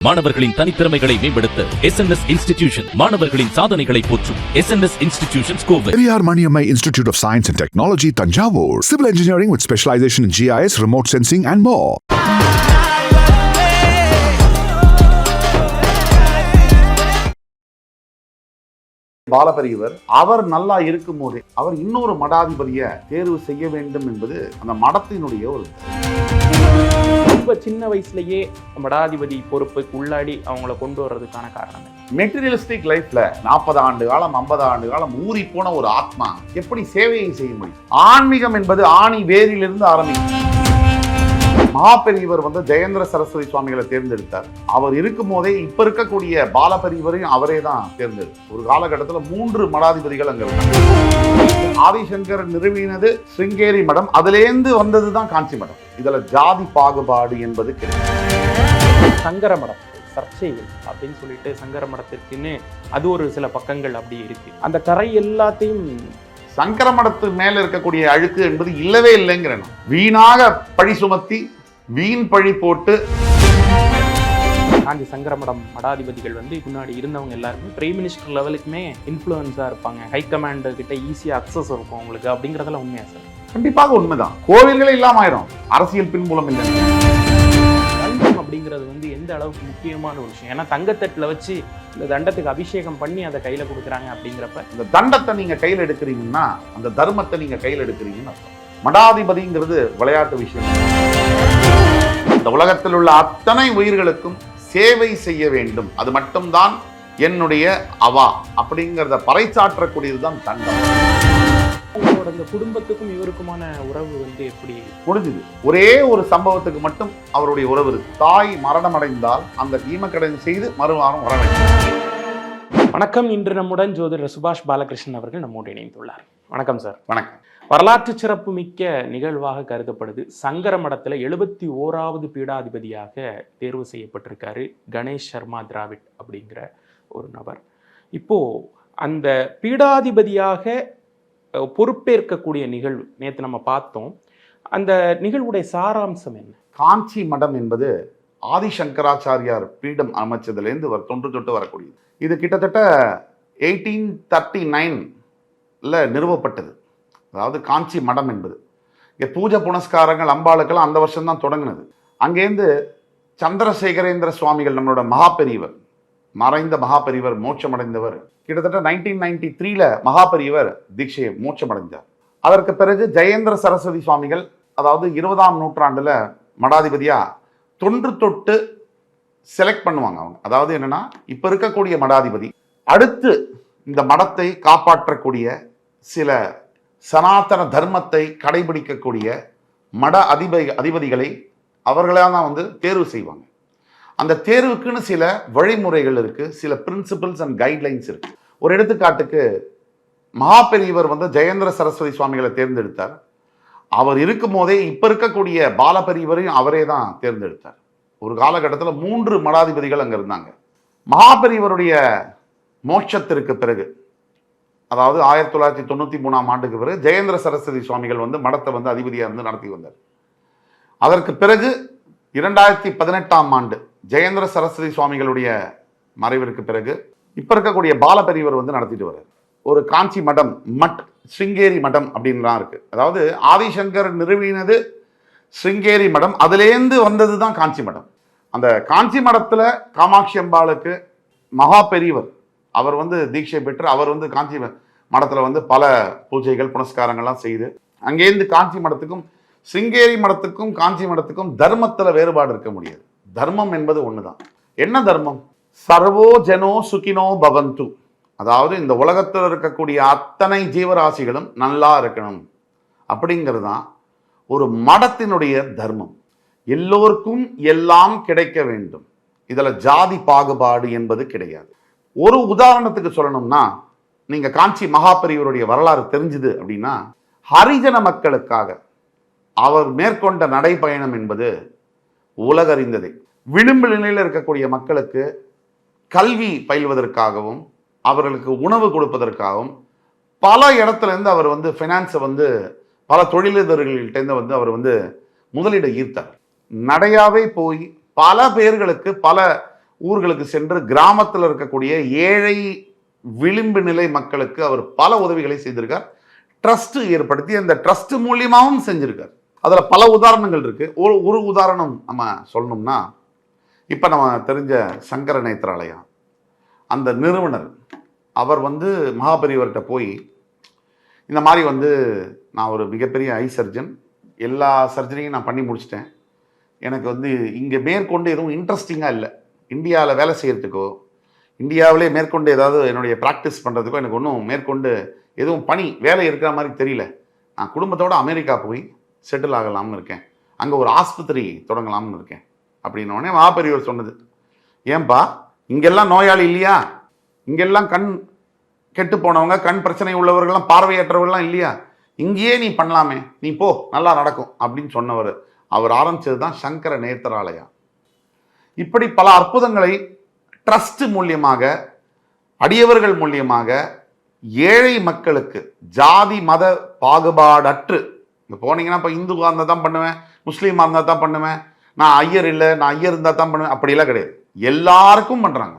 மாணவர்களின் தனித்திறமைகளை மேம்படுத்த S institution மாணவர்களின் சாதனைகளை போற்றும் S institution Kovai Maniammai Institute of Science and Technology, Tanjavur. Civil engineering with specialization in GIS, remote sensing, and more. பாலபெரியவர் அவர் நல்லா இருக்கும் போதே அவர் இன்னொரு மடாதிபதியை தேர்வு செய்ய வேண்டும் என்பது அந்த மடத்தினுடைய ஒரு ரொம்ப சின்ன வயசுலயே மடாதிபதி பொறுப்புக்கு உள்ளாடி அவங்கள கொண்டு வர்றதுக்கான காரணம் மெட்டீரியலிஸ்டிக் லைஃப்ல நாற்பது ஆண்டு காலம் ஐம்பது ஆண்டு காலம் ஊறி போன ஒரு ஆத்மா எப்படி சேவையை செய்ய முடியும்? ஆன்மீகம் என்பது ஆணி வேரிலிருந்து ஆரம்பிக்கும். மகாபெரியவர் வந்து ஜெயேந்திர சரஸ்வதி சுவாமிகளை தேர்ந்தெடுத்தார். அவர் இருக்கும் போதே இப்ப இருக்கக்கூடிய பாலபெரியவரையும் அவரே தான் தேர்ந்தெடுத்தார். ஒரு காலகட்டத்தில் மூன்று மடாதிபதிகள் அங்க இருக்காங்க. ஆதிசங்கர் நிறுவினது சிருங்கேரி மடம். அதுலேருந்து வந்ததுதான் காஞ்சி மடம். இதுல ஜாதி பாகுபாடு என்பது கிடையாது. சங்கர மடம் சர்ச்சைகள் அப்படின்னு சொல்லிட்டு சங்கர மடத்திற்குன்னு அது ஒரு சில பக்கங்கள் அப்படி இருக்கு. அந்த கரை எல்லாத்தையும் சங்கர மடத்து மேல இருக்கக்கூடிய அழுக்கு என்பது இல்லவே இல்லைங்கிறேன். வீணாக பழி சுமத்தி வீண் பழி போட்டு காஞ்சி சங்கர மடம் மடாதிபதிகள் வந்து முன்னாடி இருந்தவங்க எல்லாருமே பிரைம் மினிஸ்டர் லெவலுக்குமே இன்ஃப்ளூயன்ஸா இருப்பாங்க. ஹை கமாண்ட் கிட்ட ஈஸியா அக்சஸ் இருக்கும் உங்களுக்கு அப்படிங்கறதெல்லாம் உண்மையா சார் கண்டிப்பாக உண்மைதான். கோவில்களே இல்லாம ஆயிரும். அரசியல் பின்புலம் இல்லை. தண்டம் அப்படிங்கிறது வந்து எந்த அளவுக்கு முக்கியமான ஒரு விஷயம்? ஏன்னா தங்கத்தட்டுல வச்சு இந்த தண்டத்துக்கு அபிஷேகம் பண்ணி அதை கையில கொடுக்குறாங்க அப்படிங்கிறப்ப இந்த தண்டத்தை நீங்க கையில் எடுக்கிறீங்கன்னா அந்த தர்மத்தை நீங்க கையில் எடுக்கிறீங்கன்னு அர்த்தம். மடாதிபதிங்கிறது விளையாட்டு விஷயம். இந்த உலகத்தில் உள்ள அத்தனை உயிர்களுக்கும் சேவை செய்ய வேண்டும். அது மட்டும்தான் என்னுடைய அவா அப்படிங்கிறத பறைசாற்றக்கூடியதுதான் தண்டம் உங்களோட இந்த குடும்பத்துக்கும் இவருக்குமான உறவு வந்து எப்படி? முடிஞ்சுது. ஒரே ஒரு சம்பவத்துக்கு மட்டும் அவருடைய உறவு இருக்கு. தாய் மரணம் அடைந்தால் அந்த ஈமக்கடன் செய்து மறுவாரம் வர வேண்டும். வணக்கம். இன்று நம்முடன் ஜோதிடர் சுபாஷ் பாலகிருஷ்ணன் அவர்கள் நம்மோடு இணைந்துள்ளார். வணக்கம் சார். வணக்கம். வரலாற்று சிறப்புமிக்க நிகழ்வாக கருதப்படுது. சங்கர மடத்தில் எழுபத்தி ஓராவது பீடாதிபதியாக தேர்வு செய்யப்பட்டிருக்காரு கணேஷ் சர்மா திராவிட் அப்படிங்கிற ஒரு நபர். இப்போ அந்த பீடாதிபதியாக பொறுப்பேற்கக்கூடிய நிகழ்வு நேற்று நம்ம பார்த்தோம். அந்த நிகழ்வுடைய சாராம்சம் என்ன? காஞ்சி மடம் என்பது ஆதிசங்கராச்சாரியார் பீடம் அமைச்சதுலேருந்து வர தொன்று தொட்டு வரக்கூடியது. இது கிட்டத்தட்ட எயிட்டீன் தேர்ட்டி நைனில் நிறுவப்பட்டது. அதாவது காஞ்சி மடம் என்பது. இங்கே பூஜை புனஸ்காரங்கள் அம்பாளுக்கெல்லாம் அந்த வருஷம்தான் தொடங்கினது. அங்கேருந்து சந்திரசேகரேந்திர சுவாமிகள் நம்மளோட மகாபெரியவர் மறைந்த மகாபெரியவர் மோட்சமடைந்தவர். கிட்டத்தட்ட நைன்டீன் நைன்டி த்ரீல மகாபெரியவர் தீட்சையை மோட்சமடைந்தார். அதற்கு பிறகு ஜெயேந்திர சரஸ்வதி சுவாமிகள் அதாவது இருபதாம் நூற்றாண்டில் மடாதிபதியாக தொன்று தொட்டு செலக்ட் பண்ணுவாங்க அவங்க. அதாவது என்னன்னா இப்போ இருக்கக்கூடிய மடாதிபதி அடுத்து இந்த மடத்தை காப்பாற்றக்கூடிய சில சனாதன தர்மத்தை கடைபிடிக்கக்கூடிய மட அதிபதி அதிபதிகளை அவர்களாக தான் வந்து தேர்வு செய்வாங்க. அந்த தேர்வுக்குன்னு சில வழிமுறைகள் இருக்கு. சில பிரின்சிபல்ஸ் அண்ட் கைட்லைன்ஸ் இருக்கு. ஒரு எடுத்துக்காட்டுக்கு மகாபெரியவர் வந்து ஜெயேந்திர சரஸ்வதி சுவாமிகளை தேர்ந்தெடுத்தார். அவர் இருக்கும் போதே இப்ப இருக்கக்கூடிய பாலபெரியவரையும் அவரே தான் தேர்ந்தெடுத்தார். ஒரு காலகட்டத்தில் மூன்று மடாதிபதிகள் அங்க இருந்தாங்க. மகாபெரியவருடைய மோட்சத்திற்கு பிறகு அதாவது ஆயிரத்தி தொள்ளாயிரத்தி தொண்ணூற்றி மூணாம் ஆண்டுக்கு பிறகு ஜெயேந்திர சரஸ்வதி சுவாமிகள் வந்து மடத்தை வந்து அதிபதியாக இருந்து நடத்தி வந்தார். அதற்கு பிறகு இரண்டாயிரத்தி பதினெட்டாம் ஆண்டு ஜெயேந்திர சரஸ்வதி சுவாமிகளுடைய மறைவிற்கு பிறகு இப்போ இருக்கக்கூடிய பாலபெரியவர் வந்து நடத்திட்டு வர்றார். ஒரு காஞ்சி மடம் மட் ஸ்ருங்கேரி மடம் அப்படின்லாம் இருக்குது அதாவது ஆதிசங்கர் நிறுவினது ஸ்ருங்கேரி மடம் அதுலேருந்து வந்தது தான் காஞ்சி மடம். அந்த காஞ்சி மடத்தில் காமாட்சி அம்பாளுக்கு மகா பெரியவர் அவர் வந்து தீட்சை பெற்று அவர் வந்து காஞ்சி மடத்தில் வந்து பல பூஜைகள் புனஸ்காரங்கள்லாம் செய்து அங்கேருந்து காஞ்சி மடத்துக்கும் சிங்கேரி மடத்துக்கும் காஞ்சி மடத்துக்கும் தர்மத்தில் வேறுபாடு இருக்க முடியாது. தர்மம் என்பது ஒன்று தான் என்ன தர்மம்? சர்வோ ஜனோ சுகினோ பவந்து. அதாவது இந்த உலகத்தில் இருக்கக்கூடிய அத்தனை ஜீவராசிகளும் நல்லா இருக்கணும். அப்படிங்கிறது தான் ஒரு மடத்தினுடைய தர்மம். எல்லோருக்கும் எல்லாம் கிடைக்க வேண்டும். இதில் ஜாதி பாகுபாடு என்பது கிடையாது. ஒரு உதாரணத்துக்கு சொல்லணும்னா நீங்க காஞ்சி மகாபெரியவருடைய வரலாறு தெரிஞ்சுது அப்படின்னா ஹரிஜன மக்களுக்காக அவர் மேற்கொண்ட நடைபயணம் என்பது உலகறிந்ததே. விளிம்பு நிலையில் இருக்கக்கூடிய மக்களுக்கு கல்வி பயில்வதற்காகவும் அவர்களுக்கு உணவு கொடுப்பதற்காகவும் பல இடத்துலேருந்து அவர் வந்து ஃபினான்ஸை வந்து பல தொழிலதிபர்கள்ட்டேருந்து வந்து அவர் வந்து முதலீடு ஈர்த்தார். நடையாவே போய் பல பேர்களுக்கு பல ஊர்களுக்கு சென்று கிராமத்தில் இருக்கக்கூடிய ஏழை விளிம்பு நிலை மக்களுக்கு அவர் பல உதவிகளை செய்திருக்கார். ட்ரஸ்ட்டு ஏற்படுத்தி அந்த ட்ரஸ்ட் மூலியமாகவும் செஞ்சுருக்கார். அதில் பல உதாரணங்கள் இருக்குது ஒரு ஒரு உதாரணம் நம்ம சொல்லணும்னா இப்போ நம்ம தெரிஞ்ச சங்கர நேத்திராலயம் அந்த நிறுவனர் அவர் வந்து மகாபெரியவர்கிட்ட போய் இந்த மாதிரி வந்து நான் ஒரு மிகப்பெரிய ஐ சர்ஜன் எல்லா சர்ஜரியும் நான் பண்ணி முடிச்சிட்டேன். எனக்கு வந்து இங்கே மேற்கொண்டு எதுவும் இன்ட்ரெஸ்டிங்காக இல்லை. இந்தியாவில் வேலை செய்கிறதுக்கோ இந்தியாவிலே மேற்கொண்டு ஏதாவது என்னுடைய ப்ராக்டிஸ் பண்ணுறதுக்கோ எனக்கு ஒன்றும் மேற்கொண்டு எதுவும் பணி வேலை இருக்கிற மாதிரி தெரியல. நான் குடும்பத்தோடு அமெரிக்கா போய் செட்டில் ஆகலாம்னு இருக்கேன். அங்கே ஒரு ஆஸ்பத்திரி தொடங்கலாம்னு இருக்கேன். அப்படின்ன மாபெரியவர் சொன்னது ஏன்பா இங்கெல்லாம் நோயாளி இல்லையா? இங்கெல்லாம் கண் கெட்டு போனவங்க கண் பிரச்சனை உள்ளவர்கள்லாம் பார்வையற்றவர்கள்லாம் இல்லையா? இங்கேயே நீ பண்ணலாமே நீ போ நல்லா நடக்கும் அப்படின்னு சொன்னவர். அவர் ஆரம்பிச்சது தான் சங்கர நேத்திராலயா இப்படி பல அற்புதங்களை ட்ரஸ்ட் மூலியமாக அடியவர்கள் மூலியமாக ஏழை மக்களுக்கு ஜாதி மத பாகுபாடற்று இங்கே போனீங்கன்னா இப்போ இந்துவாக இருந்தால் தான் பண்ணுவேன் முஸ்லீமாக இருந்தால் தான் பண்ணுவேன் நான் ஐயர் இல்லை நான் ஐயர் இருந்தால் தான் பண்ணுவேன் அப்படிலாம் கிடையாது. எல்லாருக்கும் பண்ணுறாங்க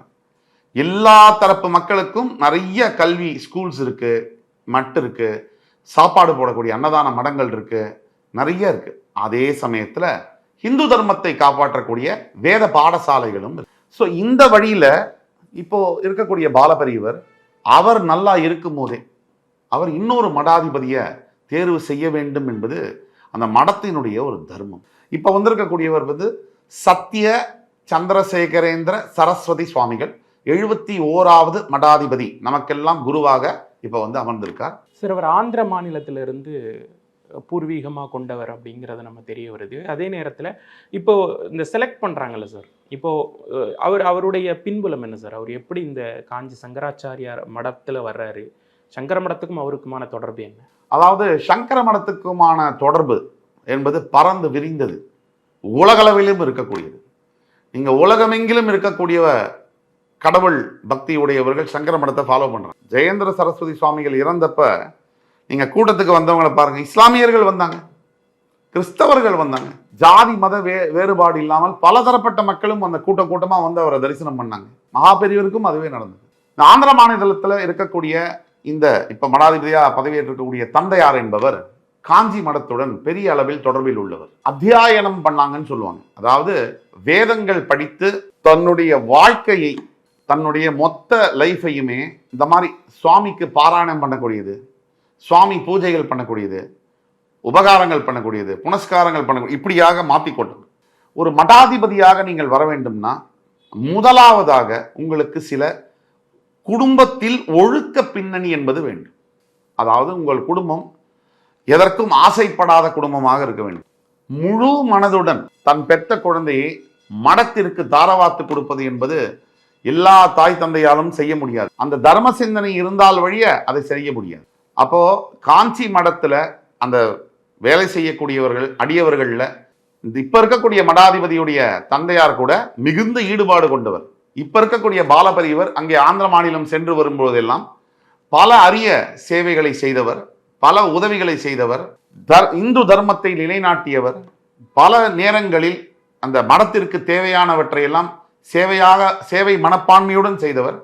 எல்லா தரப்பு மக்களுக்கும் நிறைய கல்வி ஸ்கூல்ஸ் இருக்குது மட்டு இருக்குது சாப்பாடு போடக்கூடிய அன்னதான மடங்கள் இருக்குது நிறைய இருக்குது அதே சமயத்தில் ஹிந்து தர்மத்தை காப்பாற்றக்கூடிய வேத பாடசாலைகளும் ஸோ இந்த வழியில் இப்போ இருக்கக்கூடிய பாலபரிவர் அவர் நல்லா இருக்கும் போதே அவர் இன்னொரு மடாதிபதியை தேர்வு செய்ய வேண்டும் என்பது அந்த மடத்தினுடைய ஒரு தர்மம். இப்போ வந்திருக்கக்கூடியவர் வந்து சத்திய சந்திரசேகரேந்திர சரஸ்வதி சுவாமிகள் எழுபத்தி ஓராவது மடாதிபதி நமக்கெல்லாம் குருவாக இப்போ வந்து அமர்ந்திருக்கார். சிறுவர் ஆந்திர மாநிலத்திலிருந்து பூர்வீகமாக கொண்டவர் அப்படிங்கிறது நம்ம தெரிய வருது. அதே நேரத்தில் இப்போது இந்த செலக்ட் பண்ணுறாங்கல்ல சார் இப்போது அவர் அவருடைய பின்புலம் என்ன சார் அவர் எப்படி இந்த காஞ்சி சங்கராச்சாரியார் மடத்தில் வர்றாரு? சங்கர மடத்துக்கும் அவருக்குமான தொடர்பு என்ன? அதாவது சங்கர மடத்துக்குமான தொடர்பு என்பது பறந்து விரிந்தது. உலகளவிலும் இருக்கக்கூடியது. நீங்கள் உலகமெங்கிலும் இருக்கக்கூடிய கடவுள் பக்தியுடையவர்கள் சங்கர மடத்தை ஃபாலோ பண்ணுறாங்க ஜெயேந்திர சரஸ்வதி சுவாமிகள் இறந்தப்ப நீங்க கூட்டத்துக்கு வந்தவங்களை பாருங்க. இஸ்லாமியர்கள் வந்தாங்க. கிறிஸ்தவர்கள் வந்தாங்க. ஜாதி மத வே வேறுபாடு இல்லாமல் பலதரப்பட்ட மக்களும் அந்த கூட்டம் கூட்டமாக வந்து அவரை தரிசனம் பண்ணாங்க. மகாபெரியவருக்கும் அதுவே நடந்தது. இந்த ஆந்திர மாநிலத்தில் இருக்கக்கூடிய இந்த இப்போ மடாதிபதியாக பதவியேற்றிருக்கக்கூடிய தந்தையார் என்பவர் காஞ்சி மடத்துடன் பெரிய அளவில் தொடர்பில் உள்ளவர். அத்தியாயனம் பண்ணாங்கன்னு சொல்லுவாங்க. அதாவது வேதங்கள் படித்து தன்னுடைய வாழ்க்கையை தன்னுடைய மொத்த லைஃபையுமே இந்த மாதிரி சுவாமிக்கு பாராயணம் பண்ணக்கூடியது. சுவாமி பூஜைகள் பண்ணக்கூடியது உபகாரங்கள் பண்ணக்கூடியது புனஸ்காரங்கள் பண்ணக்கூடிய இப்படியாக மாற்றிக்கொண்டது ஒரு மடாதிபதியாக நீங்கள் வர வேண்டும்னா முதலாவதாக உங்களுக்கு சில குடும்பத்தில் ஒழுக்க பின்னணி என்பது வேண்டும். அதாவது உங்கள் குடும்பம் எதற்கும் ஆசைப்படாத குடும்பமாக இருக்க வேண்டும். முழு மனதுடன் தன் பெற்ற குழந்தையை மடத்திற்கு தாரவாத்து கொடுப்பது என்பது எல்லா தாய் தந்தையாலும் செய்ய முடியாது. அந்த தர்ம சிந்தனை இருந்தால் வழிய அதை செய்ய முடியாது. அப்போ காஞ்சி மடத்தில் அந்த வேலை செய்யக்கூடியவர்கள் அடியவர்களில் இந்த இப்போ இருக்கக்கூடிய மடாதிபதியுடைய தந்தையார் கூட மிகுந்த ஈடுபாடு கொண்டவர். இப்போ இருக்கக்கூடிய பாலபரிவர் அங்கே ஆந்திர மாநிலம் சென்று வரும்போதெல்லாம் பல அரிய சேவைகளை செய்தவர் பல உதவிகளை செய்தவர் தர் இந்து தர்மத்தை நிலைநாட்டியவர். பல நேரங்களில் அந்த மடத்திற்கு தேவையானவற்றையெல்லாம் சேவையாக சேவை மனப்பான்மையுடன் செய்தவர்.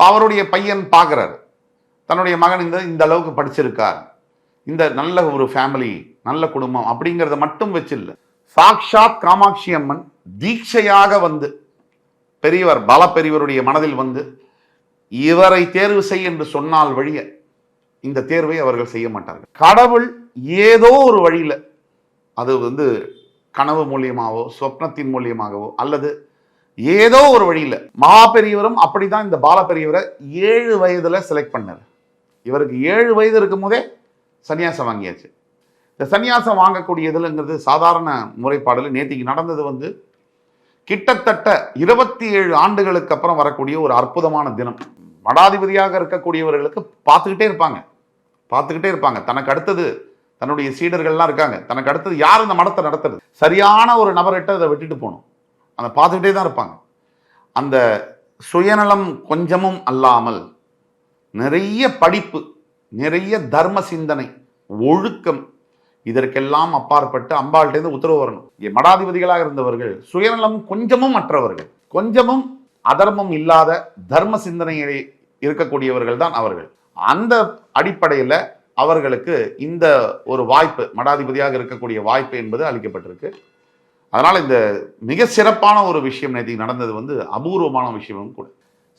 அவருடைய பையன் பார்க்குறாரு தன்னுடைய மகன் இந்த இந்த அளவுக்கு படிச்சிருக்கார். இந்த நல்ல ஒரு ஃபேமிலி நல்ல குடும்பம் அப்படிங்கிறத மட்டும் வச்சில்ல. சாக்ஷாத் காமாட்சி அம்மன் தீட்சையாக வந்து பெரியவர் பல பெரியவருடைய மனதில் வந்து இவரை தேர்வு செய் என்று சொன்னால் வழிய இந்த தேர்வை அவர்கள் செய்ய மாட்டார்கள். கடவுள் ஏதோ ஒரு வழியில அது வந்து கனவு மூலியமாகவோ சொப்னத்தின் மூலியமாகவோ அல்லது ஏதோ ஒரு வழியில மகா பெரியவரும் அப்படிதான் இந்த பால பெரியவரை ஏழு வயதுல செலக்ட் பண்ணார். இவருக்கு ஏழு வயது இருக்கும் போதே சன்னியாசம் வாங்கியாச்சு. இந்த சன்னியாசம் வாங்கக்கூடியதுலங்கிறது சாதாரண முறைப்பாடில் நேற்றுக்கு நடந்தது வந்து கிட்டத்தட்ட இருபத்தி ஏழு ஆண்டுகளுக்கு அப்புறம் வரக்கூடிய ஒரு அற்புதமான தினம். மடாதிபதியாக இருக்கக்கூடியவர்களுக்கு பார்த்துக்கிட்டே இருப்பாங்க. பார்த்துக்கிட்டே இருப்பாங்க. தனக்கு அடுத்தது தன்னுடைய சீடர்கள்லாம் இருக்காங்க. தனக்கு அடுத்தது யார் இந்த மடத்தை நடத்துறது? சரியான ஒரு நபர்கிட்ட அதை விட்டுட்டு போகணும். அதை பார்த்துக்கிட்டே தான் இருப்பாங்க. அந்த சுயநலம் கொஞ்சமும் அல்லாமல் நிறைய படிப்பு நிறைய தர்ம சிந்தனை ஒழுக்கம் இதற்கெல்லாம் அப்பாற்பட்டு அம்பாள்கிட்டேருந்து உத்தரவு வரணும். மடாதிபதிகளாக இருந்தவர்கள் சுயநலம் கொஞ்சமும் மற்றவர்கள் கொஞ்சமும் அதர்மம் இல்லாத தர்ம சிந்தனையை இருக்கக்கூடியவர்கள் தான் அவர்கள். அந்த அடிப்படையில் அவர்களுக்கு இந்த ஒரு வாய்ப்பு மடாதிபதியாக இருக்கக்கூடிய வாய்ப்பு என்பது அளிக்கப்பட்டிருக்கு. அதனால் இந்த மிக சிறப்பான ஒரு விஷயம் நேற்று நடந்தது வந்து அபூர்வமான விஷயமும் கூட.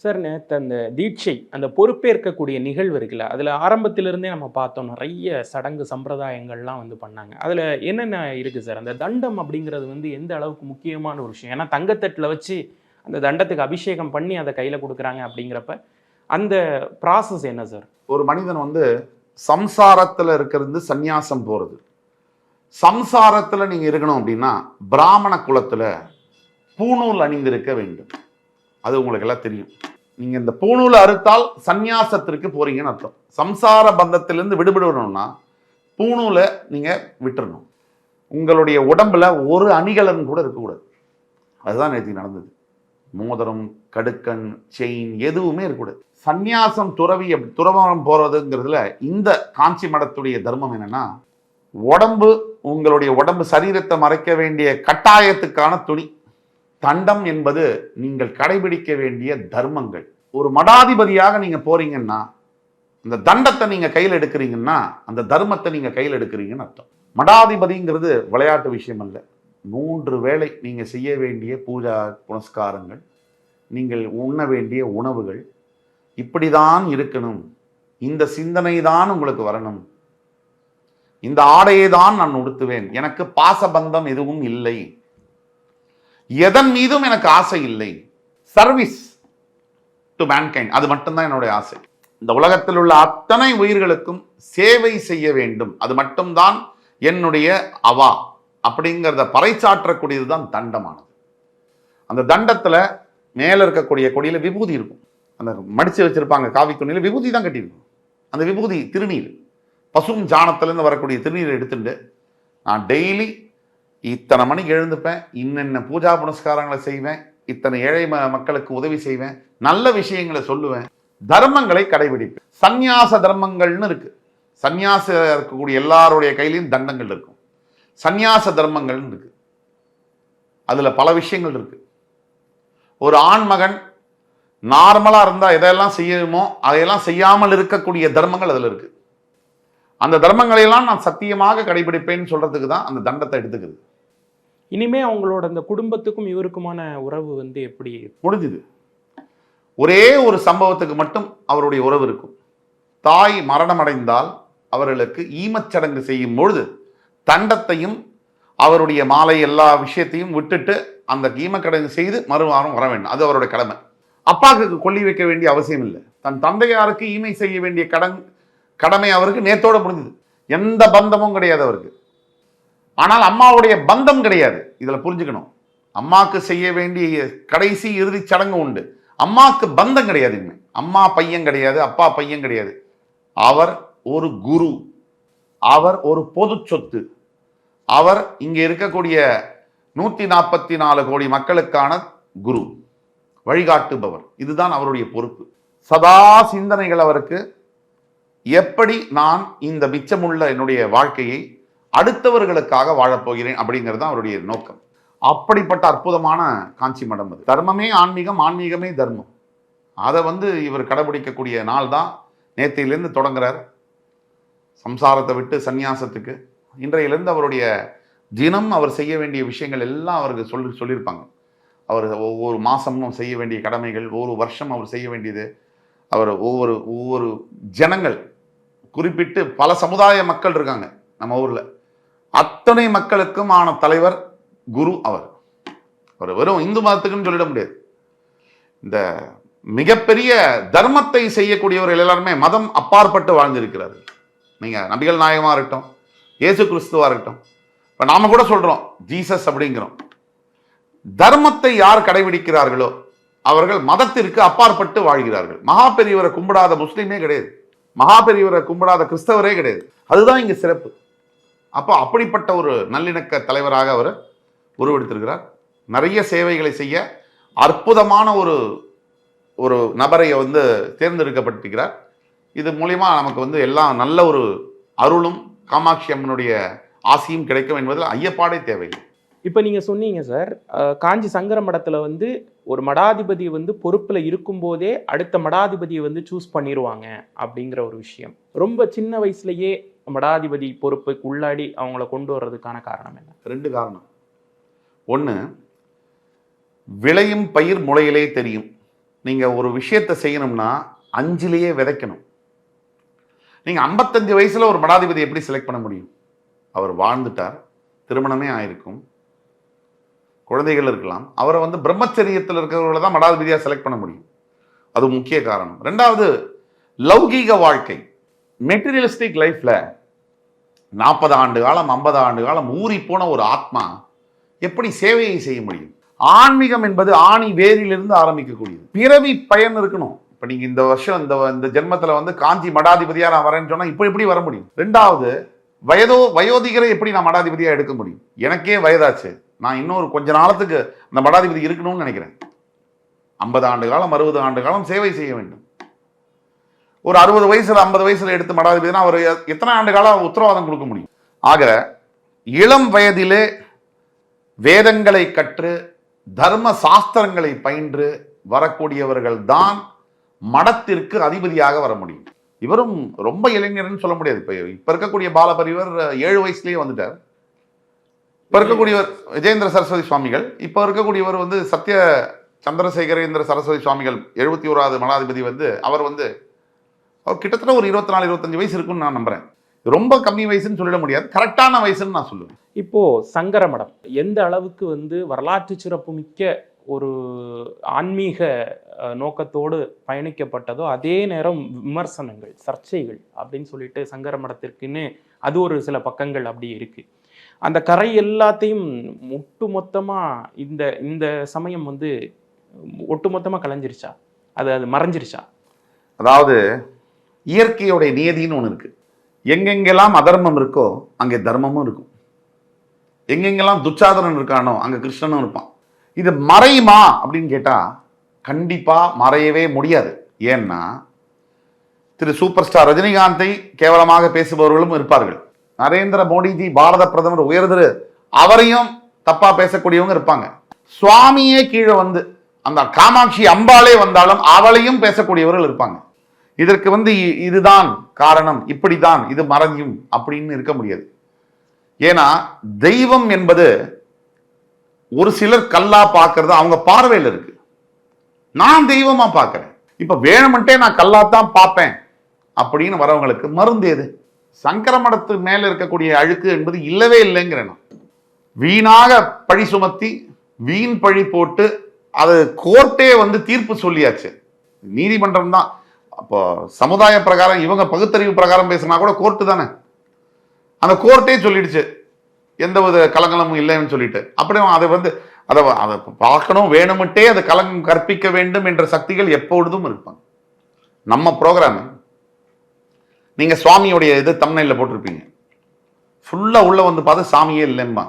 சார் நேற்று அந்த தீட்சை அந்த பொறுப்பேற்கக்கூடிய நிகழ்வு இருக்குல்ல அதில் ஆரம்பத்திலிருந்தே நம்ம பார்த்தோம் நிறைய சடங்கு சம்பிரதாயங்கள்லாம் வந்து பண்ணாங்க. அதில் என்னென்ன இருக்குது சார்? அந்த தண்டம் அப்படிங்கிறது வந்து எந்த அளவுக்கு முக்கியமான ஒரு விஷயம்? ஏன்னா தங்கத்தட்டில் வச்சு அந்த தண்டத்துக்கு அபிஷேகம் பண்ணி அதை கையில் கொடுக்குறாங்க அப்படிங்கிறப்ப அந்த ப்ராசஸ் என்ன சார்? ஒரு மனிதன் வந்து சம்சாரத்தில் இருக்கிறது சந்நியாசம் போகிறது சம்சாரத்தில் நீங்கள் இருக்கணும் அப்படின்னா பிராமண குலத்தில் பூணூல் அணிந்திருக்க வேண்டும். அது உங்களுக்கு எல்லாம் தெரியும். நீங்கள் இந்த பூணூலை அறுத்தால் சந்நியாசத்திற்கு போறீங்கன்னு அர்த்தம். சம்சார பந்தத்திலிருந்து விடுபடணும்னா பூணூலை நீங்கள் விட்டுறணும். உங்களுடைய உடம்புல ஒரு அணிகலன் கூட இருக்கக்கூடாது. அதுதான் நேற்று நடந்தது. மோதிரம் கடுக்கன் செயின் எதுவுமே இருக்கக்கூடாது. சந்நியாசம் துறவி துறவரம் போறதுங்கிறதுல இந்த காஞ்சி மடத்துடைய தர்மம் என்னன்னா உடம்பு உங்களுடைய உடம்பு சரீரத்தை மறைக்க வேண்டிய கட்டாயத்துக்கான துணி. தண்டம் என்பது நீங்கள் கடைபிடிக்க வேண்டிய தர்மங்கள். ஒரு மடாதிபதியாக நீங்க போறீங்கன்னா இந்த தண்டத்தை நீங்க கையில் எடுக்கிறீங்கன்னா அந்த தர்மத்தை நீங்க கையில் எடுக்கிறீங்கன்னு அர்த்தம். மடாதிபதிங்கிறது விளையாட்டு விஷயம் அல்ல. மூன்று வேளை நீங்க செய்ய வேண்டிய பூஜா புனஸ்காரங்கள் நீங்கள் உண்ண வேண்டிய உணவுகள் இப்படிதான் இருக்கணும். இந்த சிந்தனை தான் உங்களுக்கு வரணும். இந்த ஆடையை தான் நான் உடுத்துவேன். எனக்கு பாசபந்தம் எதுவும் இல்லை. எதன் மீதும் எனக்கு ஆசை இல்லை. சர்வீஸ் டு மேன்கைண்ட் அது மட்டும்தான் என்னுடைய ஆசை. இந்த உலகத்தில் உள்ள அத்தனை உயிர்களுக்கும் சேவை செய்ய வேண்டும். அது மட்டும்தான் என்னுடைய அவா அப்படிங்கிறத பறைச்சாற்றக்கூடியது தான் தண்டமானது. அந்த தண்டத்தில் மேலே இருக்கக்கூடிய கொடியில் விபூதி இருக்கும். அந்த மடித்து வச்சுருப்பாங்க காவி துணியில் விபூதி தான் கட்டியிருக்கும். அந்த விபூதி திருநீர். பசும் ஜானத்திலேருந்து வரக்கூடிய திருநீரை எடுத்துட்டு நான் டெய்லி இத்தனை மணிக்கு எழுந்துப்பேன் இன்னென்ன பூஜா புனஸ்காரங்களை செய்வேன் இத்தனை ஏழை ம- மக்களுக்கு உதவி செய்வேன் நல்ல விஷயங்களை சொல்லுவேன் தர்மங்களை கடைபிடிப்பேன். சந்நியாச தர்மங்கள்னு இருக்கு. சந்நியாச இருக்கக்கூடிய எல்லாருடைய கையிலையும் தண்டங்கள் இருக்கும். சந்நியாச தர்மங்கள்னு இருக்கு. அதில் பல விஷயங்கள் இருக்கு. ஒரு ஆண் மகன் இருந்தால் எதையெல்லாம் செய்யணுமோ அதையெல்லாம் செய்யாமல் இருக்கக்கூடிய தர்மங்கள் அதில் இருக்கு. அந்த தர்மங்களை எல்லாம் நான் சத்தியமாக கடைபிடிப்பேன்னு சொல்றதுக்கு தான் அந்த தண்டத்தை எடுத்துக்குது. இனிமே அவங்களோட அந்த குடும்பத்துக்கும் இவருக்குமான உறவு வந்து எப்படி முடிஞ்சுது. ஒரே ஒரு சம்பவத்துக்கு மட்டும் அவருடைய உறவு இருக்கும். தாய் மரணமடைந்தால் அவர்களுக்கு ஈமச்சடங்கு செய்யும் பொழுது தண்டத்தையும் அவருடைய மாலை எல்லா விஷயத்தையும் விட்டுட்டு அந்த ஈமக்கடங்கு செய்து மறுவாரம் வர வேண்டும். அது அவருடைய கடமை. அப்பாவுக்கு கொல்லி வைக்க வேண்டிய அவசியம் இல்லை. தன் தந்தையாருக்கு ஈமை செய்ய வேண்டிய கடன் கடமை அவருக்கு நேத்தோட முடிஞ்சது. எந்த பந்தமும் கிடையாது அவருக்கு. ஆனால் அம்மாவுடைய பந்தம் கிடையாது. இதில் புரிஞ்சுக்கணும். அம்மாக்கு செய்ய வேண்டிய கடைசி இறுதி சடங்கு உண்டு. அம்மாக்கு பந்தம் கிடையாது இனிமே. அம்மா பையன் கிடையாது அப்பா பையன் கிடையாது. அவர் ஒரு குரு. அவர் ஒரு பொது சொத்து. அவர் இங்கே இருக்கக்கூடிய நூற்றி நாற்பத்தி நாலு கோடி மக்களுக்கான குரு. வழிகாட்டுபவர். இதுதான் அவருடைய பொறுப்பு. சதா சிந்தனைகள் அவருக்கு. எப்படி நான் இந்த மிச்சமுள்ள என்னுடைய வாழ்க்கையை அடுத்தவர்களுக்காக வாழப்போகிறேன் அப்படிங்கிறது தான் அவருடைய நோக்கம். அப்படிப்பட்ட அற்புதமான காஞ்சி மடம் அது. தர்மமே ஆன்மீகம் ஆன்மீகமே தர்மம். அதை வந்து இவர் கடைபிடிக்கக்கூடிய நாள் தான் நேத்தையிலேருந்து தொடங்குறார். சம்சாரத்தை விட்டு சந்நியாசத்துக்கு. இன்றையிலிருந்து அவருடைய தினம் அவர் செய்ய வேண்டிய விஷயங்கள் எல்லாம் அவருக்கு சொல்லி சொல்லியிருப்பாங்க. அவர் ஒவ்வொரு மாதமும் செய்ய வேண்டிய கடமைகள் ஒவ்வொரு வருஷம் அவர் செய்ய வேண்டியது. அவர் ஒவ்வொரு ஒவ்வொரு ஜனங்கள் குறிப்பிட்டு பல சமுதாய மக்கள் இருக்காங்க நம்ம ஊரில். அத்தனை மக்களுக்கும் ஆன தலைவர் குரு அவர். அவர் வெறும் இந்து மதத்துக்குன்னு சொல்லிட முடியாது. இந்த மிகப்பெரிய தர்மத்தை செய்யக்கூடியவர்கள் எல்லாருமே மதம் அப்பாற்பட்டு வாழ்ந்திருக்கிறார்கள். நீங்க நபிகள் நாயகமா இருக்கட்டும் இயேசு கிறிஸ்துவா இருக்கட்டும் இப்போ நாம கூட சொல்றோம் ஜீசஸ் அப்படிங்கிறோம். தர்மத்தை யார் கடைபிடிக்கிறார்களோ அவர்கள் மதத்திற்கு அப்பாற்பட்டு வாழ்கிறார்கள். மகா பெரியவரை கும்பிடாத முஸ்லீமே கிடையாது. மகா பெரியவரை கும்பிடாத கிறிஸ்தவரே கிடையாது. அதுதான் இங்க சிறப்பு. அப்போ அப்படிப்பட்ட ஒரு நல்லிணக்க தலைவராக அவர் உருவெடுத்திருக்கிறார். நிறைய சேவைகளை செய்ய அற்புதமான ஒரு ஒரு நபரை வந்து தேர்ந்தெடுக்கப்பட்டிருக்கிறார். இது மூலயமா நமக்கு வந்து எல்லாம் நல்ல ஒரு அருளும் காமாட்சி அம்மனுடைய ஆசையும் கிடைக்கும் என்பதில் ஐயப்பாடே தேவையில்லை. இப்போ நீங்கள் சொன்னீங்க சார் காஞ்சி சங்கர மடத்தில் வந்து ஒரு மடாதிபதி வந்து பொறுப்பில் இருக்கும்போதே அடுத்த மடாதிபதியை வந்து சூஸ் பண்ணிடுவாங்க அப்படிங்கிற ஒரு விஷயம். ரொம்ப சின்ன வயசுலேயே மடாதிபதி பொறுப்புக்கு உள்ளாடி அவங்கள கொண்டு வர்றதுக்கான காரணம் என்ன? ரெண்டு காரணம். ஒன்று விளையும் பயிர் முளையிலே தெரியும். நீங்கள் ஒரு விஷயத்தை செய்யணும்னா அஞ்சிலேயே விதைக்கணும். நீங்கள் ஐம்பத்தஞ்சு வயசில் ஒரு மடாதிபதி எப்படி செலக்ட் பண்ண முடியும்? அவர் வாழ்ந்துட்டார் திருமணமே ஆயிருக்கும். குழந்தைகள் இருக்கலாம். அவரை வந்து பிரம்மச்சரியத்தில் இருக்கிறவங்கள தான் மடாதிபதியாக செலக்ட் பண்ண முடியும். அது முக்கிய காரணம். ரெண்டாவது லௌகீக வாழ்க்கை. மெட்டீரியலிஸ்டிக் லைஃப்பில் நாற்பது ஆண்டு காலம் ஐம்பது ஆண்டு காலம் ஊறி போன ஒரு ஆத்மா எப்படி சேவையை செய்ய முடியும்? ஆன்மீகம் என்பது ஆணி வேரிலிருந்து ஆரம்பிக்கக்கூடியது. பிறவி பயன் இருக்கணும். இப்போ நீங்கள் இந்த வருஷம் இந்த இந்த ஜென்மத்தில் வந்து காஞ்சி மடாதிபதியாக நான் வரேன்னு சொன்னால் இப்போ எப்படி வர முடியும்? ரெண்டாவது வயதோ வயோதிகரை எப்படி நான் மடாதிபதியாக எடுக்க முடியும்? எனக்கே வயதாச்சு. நான் இன்னொரு கொஞ்ச நாளத்துக்கு அந்த மடாதிபதி இருக்கணும்னு நினைக்கிறேன். ஐம்பது ஆண்டு காலம் அறுபது ஆண்டு காலம் சேவை செய்ய வேண்டும். ஒரு அறுபது வயசுல ஐம்பது வயசுல எடுத்து மடாதிபதினா அவர் எத்தனை ஆண்டு காலம் உத்தரவாதம் கொடுக்க முடியும்? ஆக இளம் வயதிலே வேதங்களை கற்று தர்ம சாஸ்திரங்களை பயின்று வரக்கூடியவர்கள் தான் மடத்திற்கு அதிபதியாக வர முடியும். இவரும் ரொம்ப இளைஞர்னு சொல்ல முடியாது. இப்ப இப்ப இருக்கக்கூடிய பாலபரிவர் ஏழு வயசுலயே வந்துட்டார். இப்போ இருக்கக்கூடியவர் விஜேந்திர சரஸ்வதி சுவாமிகள். இப்ப இருக்கக்கூடியவர் வந்து சத்ய சந்திரசேகரேந்திர சரஸ்வதி சுவாமிகள் எழுபத்தி ஓராவது மடாதிபதி வந்து அவர் வந்து அவர் கிட்டத்தட்ட ஒரு இருபத்தி நாலு இருபத்தஞ்சு வயசு இருக்குன்னு நான் நம்புறேன். ரொம்ப கம்மி வயசுன்னு சொல்லிட முடியாது. கரெக்டான வயசுன்னு நான் சொல்லுவேன். இப்போ சங்கர மடம் எந்த அளவுக்கு வந்து வரலாற்று சிறப்புமிக்க ஒரு ஆன்மீக நோக்கத்தோடு பயணிக்கப்பட்டதோ அதே நேரம் விமர்சனங்கள் சர்ச்சைகள் அப்படின்னு சொல்லிட்டு சங்கர மடத்திற்குன்னு அது ஒரு சில பக்கங்கள் அப்படி இருக்கு. அந்த கரை எல்லாத்தையும் ஒட்டு மொத்தமா இந்த இந்த சமயம் வந்து ஒட்டுமொத்தமா கலைஞ்சிருச்சா? அது அது மறைஞ்சிருச்சா? அதாவது இயற்கையோடைய நியதின்னு ஒன்று இருக்கு. எங்கெங்கெல்லாம் அதர்மம் இருக்கோ அங்கே தர்மமும் இருக்கும். எங்கெங்கெல்லாம் துச்சாதனன் இருக்கானோ அங்கே கிருஷ்ணனும் இருப்பான். இது மறையுமா அப்படின்னு கேட்டா கண்டிப்பா மறையவே முடியாது. ஏன்னா திரு சூப்பர் ஸ்டார் ரஜினிகாந்தை கேவலமாக பேசுபவர்களும் இருப்பார்கள். நரேந்திர மோடிஜி பாரத பிரதமர் உயர்திரு அவரையும் தப்பாக பேசக்கூடியவங்க இருப்பாங்க. சுவாமியே கீழே வந்து அந்த காமாட்சி அம்பாளே வந்தாலும் அவளையும் பேசக்கூடியவர்கள் இருப்பாங்க. இதற்கு வந்து இதுதான் காரணம் இப்படிதான் இது மறையும் அப்படின்னு இருக்க முடியாது. ஏன்னா தெய்வம் என்பது ஒரு சிலர் கல்லா பார்க்கறது அவங்க பார்வையில் இருக்கு. நான் தெய்வமா பார்க்கறேன். இப்ப வேணுமென்ட்டே நான் கல்லாத்தான் பார்ப்பேன் அப்படின்னு வரவங்களுக்கு மருந்து எது? சங்கர மடத்து மேல இருக்கக்கூடிய அழுக்கு என்பது இல்லவே இல்லைங்கிறேன் வீணாக பழி சுமத்தி வீண் பழி போட்டு அது கோர்ட்டே வந்து தீர்ப்பு சொல்லியாச்சு. நீதிமன்றம் தான். அப்போ சமுதாய பிரகாரம் இவங்க பகுத்தறிவு பிரகாரம் பேசினா கூட கோர்ட்டு தானே? அந்த கோர்ட்டே சொல்லிடுச்சு. எந்த வித கலங்கலமும் இல்லைன்னு சொல்லிட்டு. அப்படியே அதை வந்து அதை அதை பார்க்கணும் வேணுமிட்டே அதை கலங்கம் கற்பிக்க வேண்டும் என்ற சக்திகள் எப்பொழுதும் இருப்பாங்க. நம்ம ப்ரோக்ராம் நீங்கள் சுவாமியுடைய இது தம்னையில் போட்டிருப்பீங்க. ஃபுல்லாக உள்ளே வந்து பார்த்து சாமியே இல்லைம்பா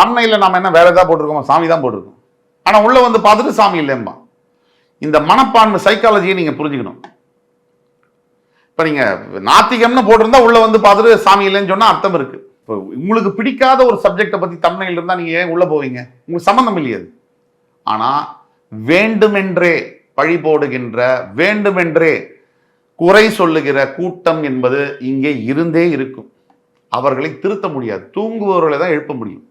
தம்னையில் நாம் என்ன வேற எதாவது போட்டிருக்கோமா சாமி தான் போட்டிருக்கோம். ஆனால் உள்ளே வந்து பார்த்துட்டு சாமி இல்லைம்பா இந்த மனப்பான்மை சைக்காலஜியை நீங்கள் புரிஞ்சுக்கணும். இப்போ நீங்கள் நாத்திகம்னு போட்டிருந்தா உள்ளே வந்து பார்த்துட்டு சாமி இல்லைன்னு சொன்னால் அர்த்தம் இருக்குது இப்போ உங்களுக்கு பிடிக்காத ஒரு சப்ஜெக்டை பற்றி தமிழில் இருந்தால் நீங்கள் ஏன் உள்ளே போவீங்க? உங்களுக்கு சம்மந்தம் இல்லையாது ஆனால் வேண்டுமென்றே பழி போடுகின்ற வேண்டுமென்றே குறை சொல்லுகிற கூட்டம் என்பது இங்கே இருந்தே இருக்கும். அவர்களை திருத்த முடியாது. தூங்குபவர்களை தான் எழுப்ப முடியும்.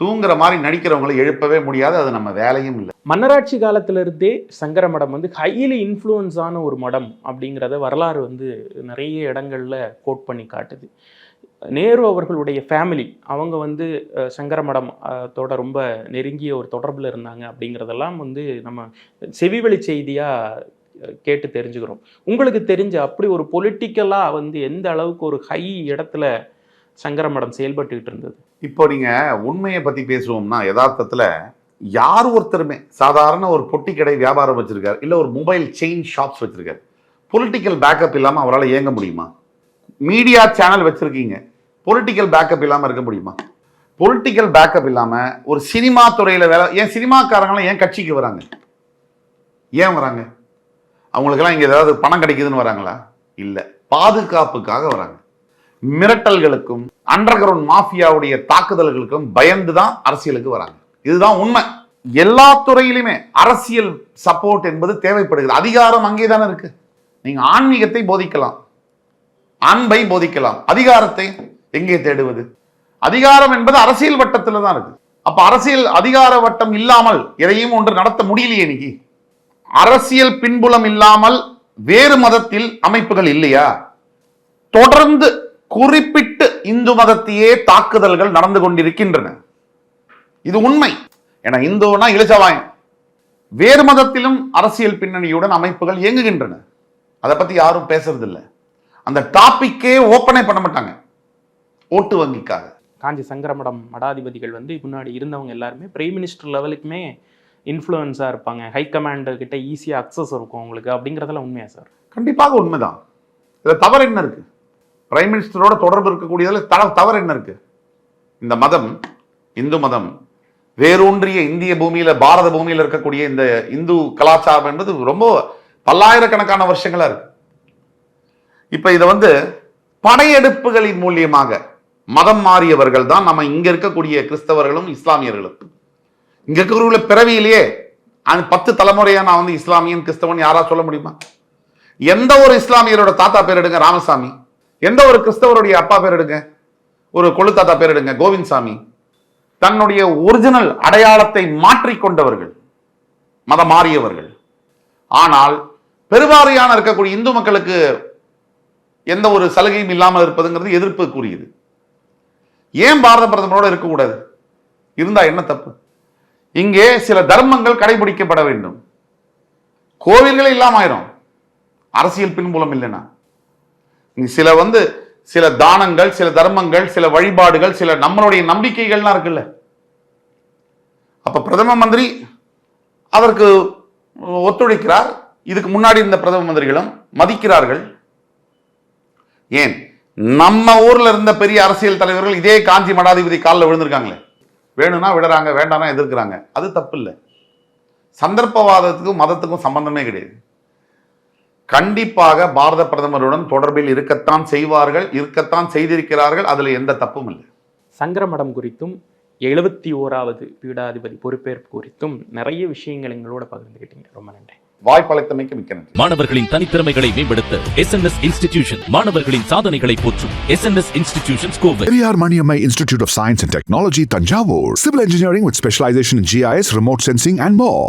தூங்குற மாதிரி நடிக்கிறவங்களை எழுப்பவே முடியாது அது நம்ம வேலையும் இல்லை. மன்னராட்சி காலத்திலிருந்தே சங்கர மடம் வந்து ஹைலி இன்ஃப்ளூயன்ஸான ஒரு மடம் அப்படிங்கிறத வரலாறு வந்து நிறைய இடங்கள்ல கோட் பண்ணி காட்டுது. நேரு அவர்களுடைய ஃபேமிலி அவங்க வந்து சங்கர மடம் தோட ரொம்ப நெருங்கிய ஒரு தொடர்பில் இருந்தாங்க அப்படிங்கிறதெல்லாம் வந்து நம்ம செவிவழி செய்தியாக கேட்டு தெரிஞ்சுக்கிறோம். உங்களுக்கு தெரிஞ்ச அப்படி ஒரு பொலிட்டிக்கலாக வந்து எந்த அளவுக்கு ஒரு ஹை இடத்துல சங்கர மடம் செயல்பட்டுக்கிட்டு இருந்தது இப்போ நீங்கள் உண்மையை பற்றி பேசுவோம்னா யதார்த்தத்தில் யார் ஒருத்தருமே சாதாரண ஒரு பொட்டி கடை வியாபாரம் வச்சுருக்கார் இல்லை ஒரு மொபைல் செயின் ஷாப்ஸ் வச்சுருக்காரு பொலிட்டிக்கல் பேக்கப் இல்லாமல் அவரால் இயங்க முடியுமா? மீடியா சேனல் வச்சுருக்கீங்க பொலிட்டிக்கல் பேக்கப் இல்லாமல் இருக்க முடியுமா? பொலிட்டிக்கல் பேக்கப் இல்லாமல் ஒரு சினிமா துறையில் வேலை ஏன் சினிமாக்காரங்களாம் ஏன் கட்சிக்கு வராங்க? ஏன் வராங்க? அவங்களுக்கெல்லாம் இங்கே ஏதாவது பணம் கிடைக்குதுன்னு வராங்களா? இல்லை பாதுகாப்புக்காக வராங்க. மிரட்டல்களுக்கும் அண்டர் கிரவுண்ட் மாஃபியாவுடைய தாக்குதல்களுக்கும் பயந்து தான் அரசியலுக்கு வராங்க. இதுதான் உண்மை. எல்லா துறையிலுமே அரசியல் சப்போர்ட் என்பது தேவைப்படுகிறது. அதிகாரம் அங்கே தானே இருக்கு. நீங்க ஆன்மீகத்தை போதிக்கலாம். அன்பை போதிக்கலாம். அதிகாரத்தை எங்கே தேடுவது? அதிகாரம் என்பது அரசியல் வட்டத்தில் தான் இருக்கு. அப்ப அரசியல் அதிகார வட்டம் இல்லாமல் எதையும் ஒன்று நடத்த முடியலையே இன்னைக்கு. அரசியல் பின்புலம் இல்லாமல் வேறு மதத்தில் அமைப்புகள் இல்லையா? தொடர்ந்து குறிப்பிட்டு இந்து மதத்தையே தாக்குதல்கள் நடந்து கொண்டிருக்கின்றன. இது உண்மை. ஏன்னா இந்துனா இளிச்சவாயன் வேறு மதத்திலும் அரசியல் பின்னணியுடன் அமைப்புகள் இயங்குகின்றன. அதை பத்தி யாரும் பேசுறது இல்ல அந்த டாபிக்கே ஓப்பனே பண்ண மாட்டாங்க. ஓட்டு வங்கிக்காக. காஞ்சி சங்கரமடம் மடாதிபதிகள் வந்து முன்னாடி இருந்தவங்க எல்லாருமே பிரைம் மினிஸ்டர் லெவலுக்குமே இன்ஃப்ளூயன்ஸாக இருப்பாங்க. ஹை கமாண்டர் கிட்ட ஈஸியாக அக்சஸ் இருக்கும் உங்களுக்கு அப்படிங்கிறதெல்லாம் உண்மையா சார் கண்டிப்பாக உண்மைதான். இதுல தவறு என்ன இருக்கு? பிரைம் மினிஸ்டரோட தொடர்பு இருக்கக்கூடியதில் த- தவறு என்ன இருக்கு? இந்த மதம் இந்து மதம் வேரூன்றிய இந்திய பூமியில பாரத பூமியில இருக்கக்கூடிய இந்த இந்து கலாச்சாரம் என்பது ரொம்ப பல்லாயிரக்கணக்கான வருஷங்களா இருக்கு. இப்ப இதை வந்து படையெடுப்புகளின் மூலியமாக மதம் மாறியவர்கள் தான் நம்ம இங்க இருக்கக்கூடிய கிறிஸ்தவர்களும் இஸ்லாமியர்களும். இங்க இருக்கக்கூடிய பிறவியிலேயே அந்த பத்து தலைமுறையா நான் வந்து இஸ்லாமியன் கிறிஸ்தவன் யாரா சொல்ல முடியுமா? எந்த ஒரு இஸ்லாமியரோட தாத்தா பேர் எடுங்க ராமசாமி. எந்த ஒரு கிறிஸ்தவருடைய அப்பா பேர் எடுங்க? ஒரு கொழு பேர் எடுங்க கோவிந்த்சாமி. தன்னுடைய ஒரிஜினல் அடையாளத்தை மாற்றிக்கொண்டவர்கள் மதம் மாறியவர்கள் ஆனால் பெருவாரியான இருக்கக்கூடிய இந்து மக்களுக்கு எந்த ஒரு சலுகையும் இல்லாமல் இருப்பதுங்கிறது எதிர்ப்பு கூறியது. ஏன் பாரத பிரதமரோடு இருக்கக்கூடாது? இருந்தா என்ன தப்பு? இங்கே சில தர்மங்கள் கடைபிடிக்கப்பட வேண்டும். கோவில்களே இல்லாம ஆயிரும். அரசியல் பின்புலம் இல்லைன்னா. சில வந்து சில தானங்கள் சில தர்மங்கள் சில வழிபாடுகள் சில நம்மளுடைய நம்பிக்கைகள்லாம் இருக்குல்ல. அப்ப பிரதம மந்திரி அதற்கு ஒத்துழைக்கிறார். இதுக்கு முன்னாடி இருந்த பிரதம மந்திரிகளும் மதிக்கிறார்கள். ஏன்? நம்ம ஊர்ல இருந்த பெரிய அரசியல் தலைவர்கள் இதே காஞ்சி மடாதிபதி காலில் விழுந்திருக்காங்களே. வேணும்னா விடுறாங்க வேண்டாம்னா எதிர்க்கிறாங்க. அது தப்பு இல்லை சந்தர்ப்பவாதத்துக்கும் மதத்துக்கும் சம்பந்தமே கிடையாது. கண்டிப்பாக பாரத பிரதமருடன் தொடர்பில் இருக்கத்தான் செய்வார்கள் இருக்கத்தான் செய்திருக்கிறார்கள். அதுல எந்த தப்பும் இல்லை. சங்கரமடம் குறித்தும் எழுபத்தி ஓராவது பீடாதிபதி பொறுப்பேற்பு குறித்தும் நிறைய விஷயங்கள் எங்களோட பகிர்ந்துக்கிட்டீங்க ரொம்ப நன்றி. வாய்ப்பளித்தமைக்கு மிக்க நன்றி. மாணவர்களின் தனித்திறமைகளை மேம்படுத்த எஸ்என்எஸ் இன்ஸ்டிடியூஷன் மாணவர்களின் சாதனைகளை போற்றும் SNS institutions Kovai Periyar Maniammai Institute of Science and Technology, Tanjavur. Civil engineering with specialization in GIS, remote sensing, and more.